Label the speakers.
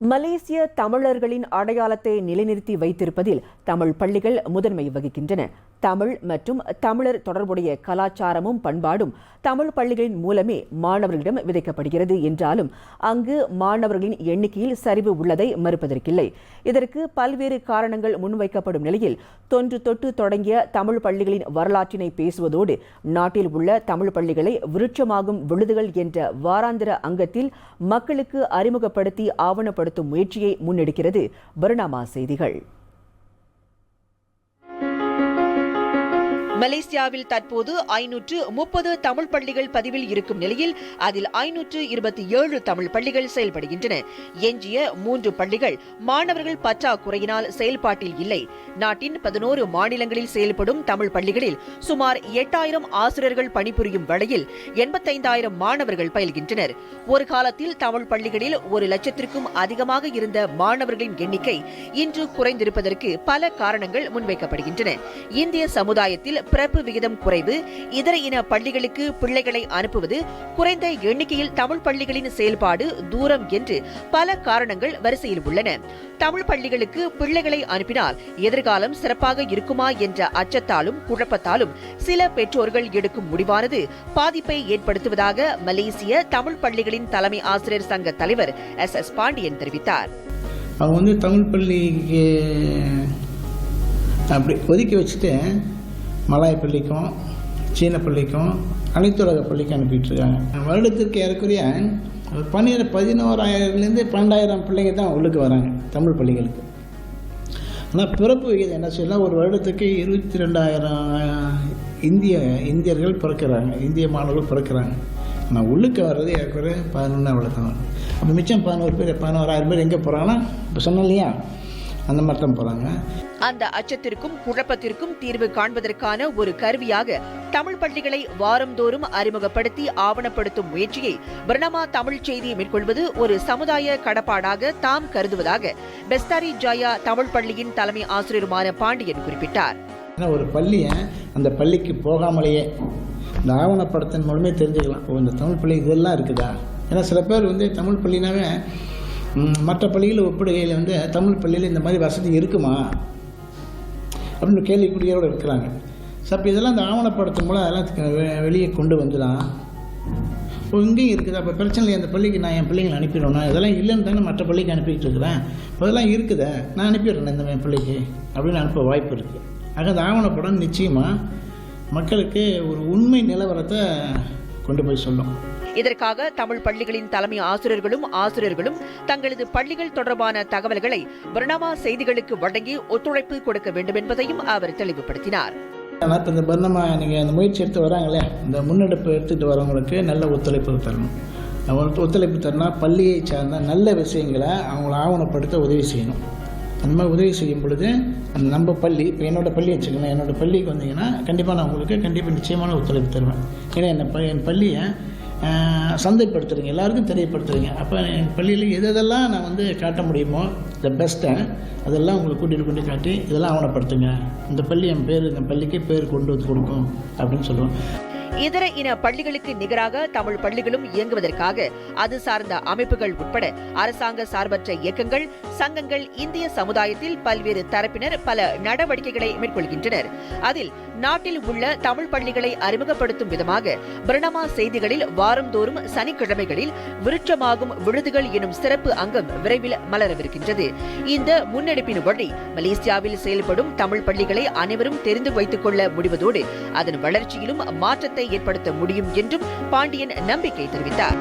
Speaker 1: மலேசிய தமிழர்களின் அடையாளத்தை நிலைநிறுத்தி வைத்திருப்பதில் தமிழ் பள்ளிகள் முதன்மை வகிக்கின்றன. தமிழ் மற்றும் தமிழர் தொடர்புடைய கலாச்சாரமும் பண்பாடும் தமிழ் பள்ளிகளின் மூலமே மாணவர்களிடம் விதைக்கப்படுகிறது என்றாலும் அங்கு மாணவர்களின் எண்ணிக்கையில் சரிவு உள்ளதை மறுப்பதற்கில்லை. இதற்கு பல்வேறு காரணங்கள் முன்வைக்கப்படும் நிலையில் தொன்று தொட்டு தொடங்கிய தமிழ் பள்ளிகளின் வரலாற்றினை பேசுவதோடு நாட்டில் உள்ள தமிழ் பள்ளிகளை விருட்சமாகும் விழுதுகள் என்ற வாராந்திர அங்கத்தில் மக்களுக்கு அறிமுகப்படுத்தி ஆவணப்படுத்தும் முயற்சியை முன்னெடுக்கிறது பரிணாமா செய்திகள்.
Speaker 2: மலேசியாவில் தற்போது ஐநூற்று முப்பது தமிழ் பள்ளிகள் பதிவில் இருக்கும் நிலையில் அதில் ஐநூற்று இருபத்தி ஏழு தமிழ் பள்ளிகள் செயல்படுகின்றன. எஞ்சிய மூன்று பள்ளிகள் மாணவர்கள் பற்றாக்குறையினால் செயல்பாட்டில் இல்லை. நாட்டின் பதினோரு மாநிலங்களில் செயல்படும் தமிழ் பள்ளிகளில் சுமார் எட்டாயிரம் ஆசிரியர்கள் பணிபுரியும் வேளையில் எண்பத்தைந்தாயிரம் மாணவர்கள் பயில்கின்றனர். ஒரு காலத்தில் தமிழ் பள்ளிகளில் ஒரு லட்சத்திற்கும் அதிகமாக இருந்த மாணவர்களின் எண்ணிக்கை இன்று குறைந்திருப்பதற்கு பல காரணங்கள் முன்வைக்கப்படுகின்றன. இந்திய சமுதாயத்தில் பிறப்பு விகிதம் குறைவு இதர இன பள்ளிகளுக்கு பிள்ளைகளை அனுப்புவது குறைந்த எண்ணிக்கையில் தமிழ் பள்ளிகளின் செயல்பாடு தூரம் என்று பல காரணங்கள் வரிசையில் உள்ளன. தமிழ் பள்ளிகளுக்கு பிள்ளைகளை அனுப்பினால் எதிர்காலம் சிறப்பாக இருக்குமா என்ற அச்சத்தாலும் குழப்பத்தாலும் சில பெற்றோர்கள் எடுக்கும் முடிவானது. பாதிப்பை ஏற்படுத்துவதாக மலேசிய தமிழ் பள்ளிகளின் தலைமை ஆசிரியர் சங்க தலைவர் எஸ். எஸ். பாண்டியன் தெரிவித்தார்.
Speaker 3: அவங்க வந்து தமிழ் பள்ளிக்கு அப்படி ஒதுக்கி வச்சுட்டு மலாய பள்ளிக்கும் சீன பள்ளிக்கும் அனைத்துலக பள்ளிக்கும் அனுப்பிட்டுருக்காங்க. வருடத்திற்கு ஏறக்குறைய ஒரு பன்னிர பதினோராயிரத்துலேருந்து பன்னெண்டாயிரம் பிள்ளைங்க தான் உள்ளுக்கு வராங்க தமிழ் பள்ளிகளுக்கு. ஆனால் பிறப்பு விகிதம் என்ன சொல்லலாம் ஒரு வருடத்துக்கு இருபத்தி ரெண்டாயிரம் இந்திய இந்தியர்கள் பிறக்கிறாங்க இந்திய மாணவர்கள் பிறக்கிறாங்க. ஆனால் உள்ளுக்கு வர்றது ஏற்கனவே பதினொன்று அவ்வளோ தான் அப்போ மிச்சம் பதினோரு பேர் பதினோராயிரம் பேர் எங்கே போகிறாங்கன்னா இப்போ சொன்னேன் இல்லையா? அந்த மாதிரி தான் போகிறாங்க
Speaker 2: அந்த அச்சத்திற்கும் குழப்பத்திற்கும் தீர்வு காண்பதற்கான ஒரு கருவியாக தமிழ் பள்ளிகளை வாரந்தோறும் அறிமுகப்படுத்தி ஆவணப்படுத்தும் முயற்சியை பிரணமா தமிழ் செய்தி மேற்கொள்வது ஒரு சமுதாய கடப்பாடாக தாம் கருதுவதாக பெஸ்தாரி ஜாயா தமிழ் பள்ளியின் தலைமை ஆசிரியருமான பாண்டியன் குறிப்பிட்டார்.
Speaker 3: ஒரு பள்ளியை அந்த பள்ளிக்கு போகாமலேயே இந்த ஆவணப்படத்தின் மூலமே தெரிஞ்சுக்கலாம். இந்த தமிழ் பள்ளி இதெல்லாம் இருக்குதா? ஏன்னா சில பேர் வந்து தமிழ் பள்ளினாவே மற்ற பள்ளிகளை ஒப்பிடுகையில் வந்து தமிழ் பள்ளியில் இந்த மாதிரி வசதி இருக்குமா? அப்படின்னு கேள்விக்குறியோடு இருக்கிறாங்க. ஸோ அப்போ இதெல்லாம் இந்த ஆவணப்படுத்தும் மூலம் அதெல்லாம் வெளியே கொண்டு வந்துடலாம் இப்போ இங்கேயும் இருக்குது. அப்போ பிரச்சனை அந்த பள்ளிக்கு நான் என் பிள்ளைங்களை அனுப்பிடணும் இதெல்லாம் இல்லைன்னு தானே மற்ற பள்ளிக்கு அனுப்பிட்டு இருக்கிறேன். இப்போ இதெல்லாம் இருக்குதே. நான் அனுப்பிடுறேன் இந்த என் பிள்ளைக்கு அப்படின்னு அனுப்ப வாய்ப்பு இருக்குது ஆக அந்த ஆவணப்படம் நிச்சயமாக மக்களுக்கு ஒரு உண்மை நிலவரத்தை கொண்டு போய் சொல்லும்
Speaker 2: இதற்காக தமிழ் பள்ளிகளின் தலைமை ஆசிரியர்களும் ஆசிரியர்களும் தங்களது பள்ளிகள் தொடர்பான தகவல்களை பிரணாமா செய்திகளுக்கு வழங்கி ஒத்துழைப்பு கொடுக்க வேண்டும் என்பதையும் அவர் தெளிவுபடுத்தினார்.
Speaker 3: ஆனால் இப்போ இந்த பர்ணமா நீங்கள் அந்த முயற்சி எடுத்து வராங்களே இந்த முன்னெடுப்பு எடுத்துகிட்டு வரவங்களுக்கு நல்ல ஒத்துழைப்பு தரணும். அவங்களுக்கு ஒத்துழைப்பு தரணும் பள்ளியை சார்ந்த நல்ல விஷயங்களை அவங்கள ஆவணப்படுத்த உதவி செய்யணும். அந்த மாதிரி உதவி செய்யும் பொழுது அந்த நம்ம பள்ளி இப்போ என்னோடய பள்ளி வச்சுக்கலாம் என்னோடய பள்ளிக்கு வந்தீங்கன்னா கண்டிப்பாக நான் உங்களுக்கு கண்டிப்பாக நிச்சயமான ஒத்துழைப்பு தருவேன். ஏன்னா என்ன ப- என் பள்ளியை சந்தைப்படுத்துறீங்க எல்லாருக்கும் தெரியப்படுத்துறீங்க. அப்போ என் பள்ளியில் எது எதெல்லாம் நான் வந்து காட்ட முடியுமோ த பெஸ்ட்டை அதெல்லாம் உங்களுக்கு கூட்டிகிட்டு கொண்டு காட்டி இதெல்லாம் ஆவணப்படுத்துங்க இந்த பள்ளி என் பேர் இந்த பள்ளிக்கு பேர் கொண்டு வந்து கொடுக்கும் அப்படின்னு சொல்லுவோம்.
Speaker 2: இதர இன பள்ளிகளுக்கு நிகராக தமிழ் பள்ளிகளும் இயங்குவதற்காக அது சார்ந்த அமைப்புகள் உட்பட அரசாங்க சார்பற்ற இயக்கங்கள் சங்கங்கள் இந்திய சமுதாயத்தில் பல்வேறு தரப்பினர் பல நடவடிக்கைகளை மேற்கொள்கின்றனர். அதில் நாட்டில் உள்ள தமிழ் பள்ளிகளை அறிமுகப்படுத்தும் விதமாக பிரணமா செய்திகளில் வாரந்தோறும் சனிக்கிழமைகளில் விருட்சமாகும் விழுதுகள் எனும் சிறப்பு அங்கம் விரைவில் மலரவிருக்கின்றது. இந்த முன்னெடுப்பின் வழி மலேசியாவில் செயல்படும் தமிழ் பள்ளிகளை அனைவரும் தெரிந்து வைத்துக் கொள்ள முடிவதோடு அதன் வளர்ச்சியிலும் மாற்றத்தை ஏற்படுத்த முடியும் என்றும் பாண்டியன் நம்பிக்கை தெரிவித்தார்.